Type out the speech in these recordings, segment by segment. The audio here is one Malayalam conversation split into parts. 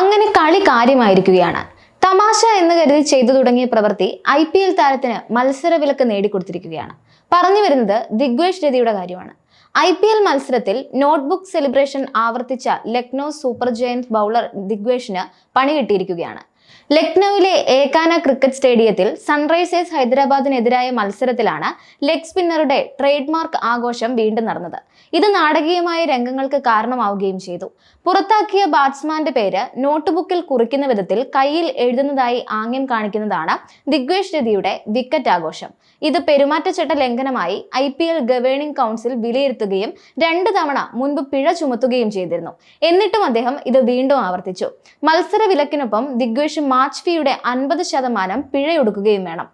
അങ്ങനെ കളി കാര്യമായിരിക്കുകയാണ്. തമാശ എന്ന് കരുതി ചെയ്തു തുടങ്ങിയ പ്രവൃത്തി ഐ പി എൽ താരത്തിന് മത്സര വിലക്ക് നേടിക്കൊടുത്തിരിക്കുകയാണ്. പറഞ്ഞു വരുന്നത് ദിഗ്വേഷ് രതിയുടെ കാര്യമാണ്. ഐ പി എൽ മത്സരത്തിൽ നോട്ട്ബുക്ക് സെലിബ്രേഷൻ ആവർത്തിച്ച ലക്നൗ സൂപ്പർ ജയന്റ് ബൗളർ ദിഗ്വേഷിന് പണി കിട്ടിയിരിക്കുകയാണ് ലക്നൌവിലെ ഏകാന ക്രിക്കറ്റ് സ്റ്റേഡിയത്തിൽ സൺറൈസേഴ്സ് ഹൈദരാബാദിനെതിരായ മത്സരത്തിലാണ് ലെഗ് സ്പിന്നറുടെ ട്രേഡ് മാർക്ക് ആഘോഷം വീണ്ടും നടന്നത്. ഇത് നാടകീയമായ രംഗങ്ങൾക്ക് കാരണമാവുകയും ചെയ്തു. പുറത്താക്കിയ ബാറ്റ്സ്മാന്റെ പേര് നോട്ട്ബുക്കിൽ കുറിക്കുന്ന വിധത്തിൽ കയ്യിൽ എഴുതുന്നതായി ആംഗ്യം കാണിക്കുന്നതാണ് ദിഗ്വേഷ് രതിയുടെ വിക്കറ്റ് ആഘോഷം. ഇത് പെരുമാറ്റച്ചട്ട ലംഘനമായി I P L governing council വിലയിരുത്തുകയും രണ്ട് തവണ മുൻപ് പിഴ ചുമത്തുകയും ചെയ്തിരുന്നു. എന്നിട്ടും അദ്ദേഹം ഇത് വീണ്ടും ആവർത്തിച്ചു. മത്സര വിലക്കിനൊപ്പം ദിഗ്വേഷ് മാച്ച് ഫീയുടെ അൻപത് ശതമാനം പിഴയൊടുക്കുകയും വേണം.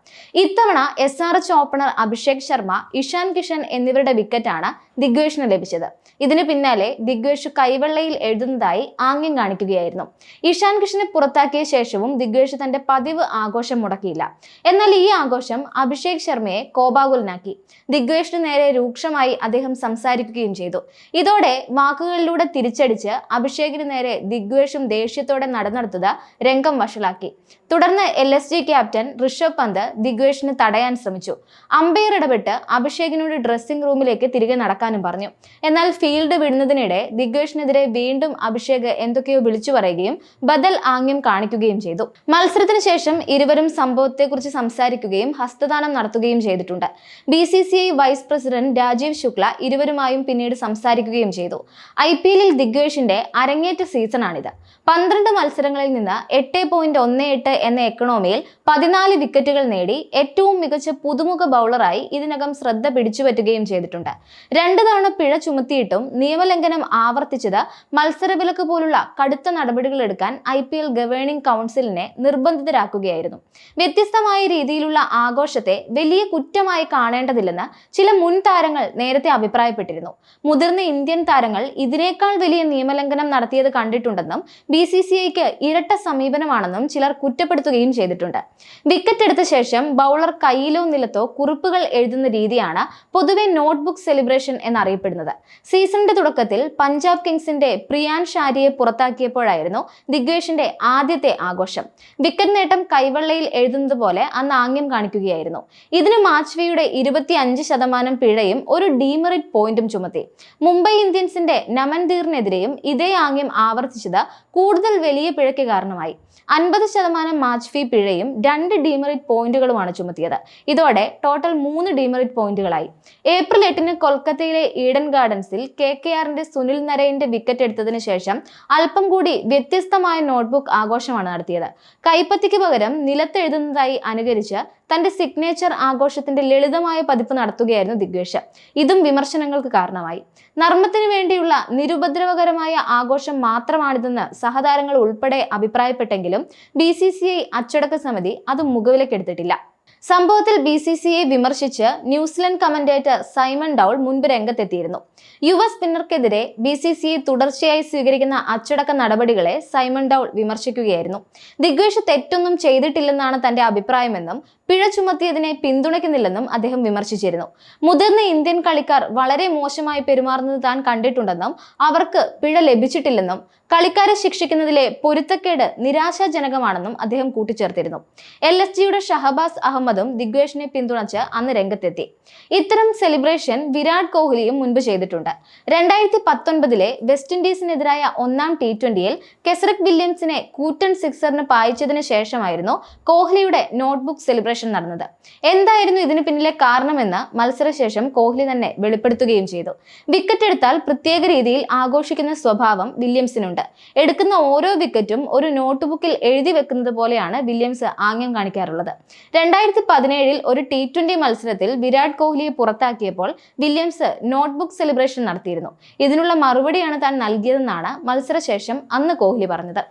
ഇത്തവണ S R H opener Abhishek Sharma Ishan Kishan എന്നിവരുടെ വിക്കറ്റാണ് ദിഗ്വേഷിന് ലഭിച്ചത്. ഇതിന് പിന്നാലെ ദിഗ്വേഷ് കൈവെള്ളയിൽ എഴുതുന്നതായി ആംഗ്യം കാണിക്കുകയായിരുന്നു. ഇഷാൻ കിഷനെ പുറത്താക്കിയ ശേഷവും ദിഗ്വേഷ് തന്റെ പതിവ് ആഘോഷം മുടക്കിയില്ല. എന്നാൽ ഈ ആഘോഷം അഭിഷേക് ശർമ്മയെ കോപാകുലനാക്കി. ദിഗ്വേഷിന് നേരെ രൂക്ഷമായി അദ്ദേഹം സംസാരിക്കുകയും ചെയ്തു. ഇതോടെ വാക്കുകളിലൂടെ തിരിച്ചടിച്ച് അഭിഷേകിന് നേരെ ദിഗ്വേഷും ദേഷ്യത്തോടെ നടന്നെടുത്തത് രംഗം വഷളാക്കി. തുടർന്ന് L S G captain Rishabh Pant ദിഗ്വേഷിന് തടയാൻ ശ്രമിച്ചു. അമ്പയർ ഇടപെട്ട് അഭിഷേകിനോട് ഡ്രസ്സിംഗ് റൂമിലേക്ക് തിരികെ നടക്കാനും പറഞ്ഞു. എന്നാൽ ഫീൽഡ് വിടുന്നതിനിടെ ദിഗ്വേഷിനെതിരെ വീണ്ടും അഭിഷേക് എന്തൊക്കെയോ വിളിച്ചു പറയുകയും ബദൽ ആംഗ്യം കാണിക്കുകയും ചെയ്തു. മത്സരത്തിന് ശേഷം ഇരുവരും സംഭവത്തെക്കുറിച്ച് സംസാരിക്കുകയും ഹസ്തദാനം നടത്തുകയും ചെയ്തിട്ടുണ്ട്. B C C I vice president Rajeev Shukla ഇരുവരുമായും പിന്നീട് സംസാരിക്കുകയും ചെയ്തു. ഐ പി എല്ലിൽ ദിഗ്വേഷിന്റെ അരങ്ങേറ്റ സീസണാണിത് പന്ത്രണ്ട് മത്സരങ്ങളിൽ നിന്ന് എട്ട് പോയിന്റ് ഒന്ന് എട്ട് എന്ന എക്കണോമിയിൽ പതിനാല് വിക്കറ്റുകൾ നേടി ഏറ്റവും മികച്ച പുതുമുഖ ബൗളറായി ഇതിനകം ശ്രദ്ധ പിടിച്ചുപറ്റുകയും ചെയ്തിട്ടുണ്ട്. രണ്ട് തവണ പിഴ ചുമത്തിയിട്ടും നിയമലംഘനം ആവർത്തിച്ചത് മത്സരവിലക്ക് പോലുള്ള കടുത്ത നടപടികൾ എടുക്കാൻ ഐ പി എൽ ഗവേണിംഗ് കൗൺസിലിനെ നിർബന്ധിതരാക്കുകയായിരുന്നു. വ്യത്യസ്തമായ രീതിയിലുള്ള ആഘോഷത്തെ വലിയ കുറ്റമായി കാണേണ്ടതില്ലെന്ന് ചില മുൻ താരങ്ങൾ നേരത്തെ അഭിപ്രായപ്പെട്ടിരുന്നു. മുതിർന്ന ഇന്ത്യൻ താരങ്ങൾ ഇതിനേക്കാൾ വലിയ നിയമലംഘനം നടത്തിയത് കണ്ടിട്ടുണ്ടെന്നും ബി സി സി ഐക്ക് ഇരട്ട സമീപനമാണെന്നും ചിലർ കുറ്റപ്പെടുത്തുകയും ചെയ്തിട്ടുണ്ട്. വിക്കറ്റ് എടുത്ത ശേഷം ബൗളർ കയ്യിലോ നിലത്തോ കുറിപ്പുകൾ എഴുതുന്ന രീതിയാണ് പൊതുവെ നോട്ട്ബുക്ക് സെലിബ്രേഷൻ എന്നറിയപ്പെടുന്നത്. സീസണിന്റെ തുടക്കത്തിൽ പഞ്ചാബ് കിങ്സിന്റെ പ്രിയാൻ ഷാരിയെ പുറത്താക്കിയപ്പോഴായിരുന്നു ദിഗ്വേഷിന്റെ ആദ്യത്തെ ആഘോഷം. വിക്കറ്റ് നേട്ടം കൈവെള്ളയിൽ എഴുതുന്നത് പോലെ അന്ന് ആംഗ്യം കാണിക്കുകയായിരുന്നു. ഇതിന് മാച്ച്വിയുടെ ഇരുപത്തി അഞ്ച് ശതമാനം പിഴയും ഒരു ഡീമെറിറ്റ് പോയിന്റും ചുമത്തി. മുംബൈ ഇന്ത്യൻസിന്റെ നമൻദീറിനെതിരെയും ഇതേ ആംഗ്യം ആവർത്തിച്ചത് കൂടുതൽ വലിയ പിഴയ്ക്ക് കാരണമായി. അൻപത് ശതമാനം മാച്ച് ഫീ പിഴയും രണ്ട് ഡീമെറിറ്റ് പോയിന്റുകളുമാണ് ചുമത്തിയത്. ഇതോടെ ടോട്ടൽ മൂന്ന് ഡീമെറിറ്റ് പോയിന്റുകളായി. ഏപ്രിൽ എട്ടിന് കൊൽക്കത്തയിലെ ഈഡൻ ഗാർഡൻസിൽ കെ കെ ആറിന്റെ സുനിൽ നരയിന്റെ വിക്കറ്റ് എടുത്തതിന് ശേഷം അല്പം കൂടി വ്യത്യസ്തമായ നോട്ട്ബുക്ക് ആഘോഷമാണ് നടത്തിയത്. കൈപ്പത്തിക്ക് പകരം നിലത്തെഴുതുന്നതായി അനുകരിച്ച് തന്റെ സിഗ്നേച്ചർ ആഘോഷത്തിന്റെ ലളിതമായ പതിപ്പ് നടത്തുകയായിരുന്നു ദിഗ്വേഷ്. ഇതും വിമർശനങ്ങൾക്ക് കാരണമായി. നർമ്മത്തിന് വേണ്ടിയുള്ള നിരുപദ്രവകരമായ ആഘോഷം മാത്രമാണിതെന്ന് സഹതാരങ്ങൾ ഉൾപ്പെടെ അഭിപ്രായപ്പെട്ടെങ്കിലും ബി സി സി ഐ അച്ചടക്ക സമിതി അത് മുഖവിലക്കെടുത്തിട്ടില്ല. സംഭവത്തിൽ ബി സി സി ഐ വിമർശിച്ച് New Zealand commentator Simon Doull മുൻപ് രംഗത്തെത്തിയിരുന്നു. യുവ സ്പിന്നർക്കെതിരെ ബി സി സി തുടർച്ചയായി സ്വീകരിക്കുന്ന അച്ചടക്ക നടപടികളെ സൈമൺ ഡൗൾ വിമർശിക്കുകയായിരുന്നു. ദിഗ്വേഷ് തെറ്റൊന്നും ചെയ്തിട്ടില്ലെന്നാണ് തന്റെ അഭിപ്രായമെന്നും പിഴ ചുമത്തിയതിനെ പിന്തുണയ്ക്കുന്നില്ലെന്നും അദ്ദേഹം വിമർശിച്ചിരുന്നു. മുതിർന്ന ഇന്ത്യൻ കളിക്കാർ വളരെ മോശമായി പെരുമാറുന്നത് താൻ കണ്ടിട്ടുണ്ടെന്നും അവർക്ക് പിഴ ലഭിച്ചിട്ടില്ലെന്നും കളിക്കാരെ ശിക്ഷിക്കുന്നതിലെ പൊരുത്തക്കേട് നിരാശാജനകമാണെന്നും അദ്ദേഹം കൂട്ടിച്ചേർത്തിരുന്നു. എൽ എസ് ജിയുടെ ഷഹബാസ് അഹമ്മദും ദിഗ്വേഷിനെ പിന്തുണച്ച് അന്ന് രംഗത്തെത്തി. ഇത്തരം സെലിബ്രേഷൻ വിരാട് കോഹ്ലിയും മുൻപ് ചെയ്തിട്ടുണ്ട്. രണ്ടായിരത്തി പത്തൊൻപതിലെ വെസ്റ്റ് ഇൻഡീസിനെതിരായ ഒന്നാം ടി ട്വന്റിയിൽ കെസറിക് വില്യംസിനെ കൂറ്റൻ സിക്സറിന് പായിച്ചതിന് ശേഷമായിരുന്നു കോഹ്ലിയുടെ നോട്ട്ബുക്ക് സെലിബ്രേഷൻ നടന്നത്. എന്തായിരുന്നു ഇതിന് പിന്നിലെ കാരണമെന്ന് മത്സരശേഷം കോഹ്ലി തന്നെ വെളിപ്പെടുത്തുകയും ചെയ്തു. വിക്കറ്റ് എടുത്താൽ പ്രത്യേക രീതിയിൽ ആഘോഷിക്കുന്ന സ്വഭാവം വില്യംസിനുണ്ട്. എടുക്കുന്ന ഓരോ വിക്കറ്റും ഒരു നോട്ട്ബുക്കിൽ എഴുതി വെക്കുന്നത് പോലെയാണ് വില്യംസ് ആംഗ്യം കാണിക്കാറുള്ളത്. രണ്ടായിരത്തി പതിനേഴിൽ ഒരു ടി ട്വന്റി മത്സരത്തിൽ വിരാട് കോഹ്ലിയെ പുറത്താക്കിയപ്പോൾ വില്യംസ് നോട്ട്ബുക്ക് സെലിബ്രേഷൻ നടത്തിയിരുന്നു. ഇതിനുള്ള മറുപടിയാണ് താൻ നൽകിയതെന്നാണ് മത്സരശേഷം അന്ന് കോഹ്ലി പറഞ്ഞത്.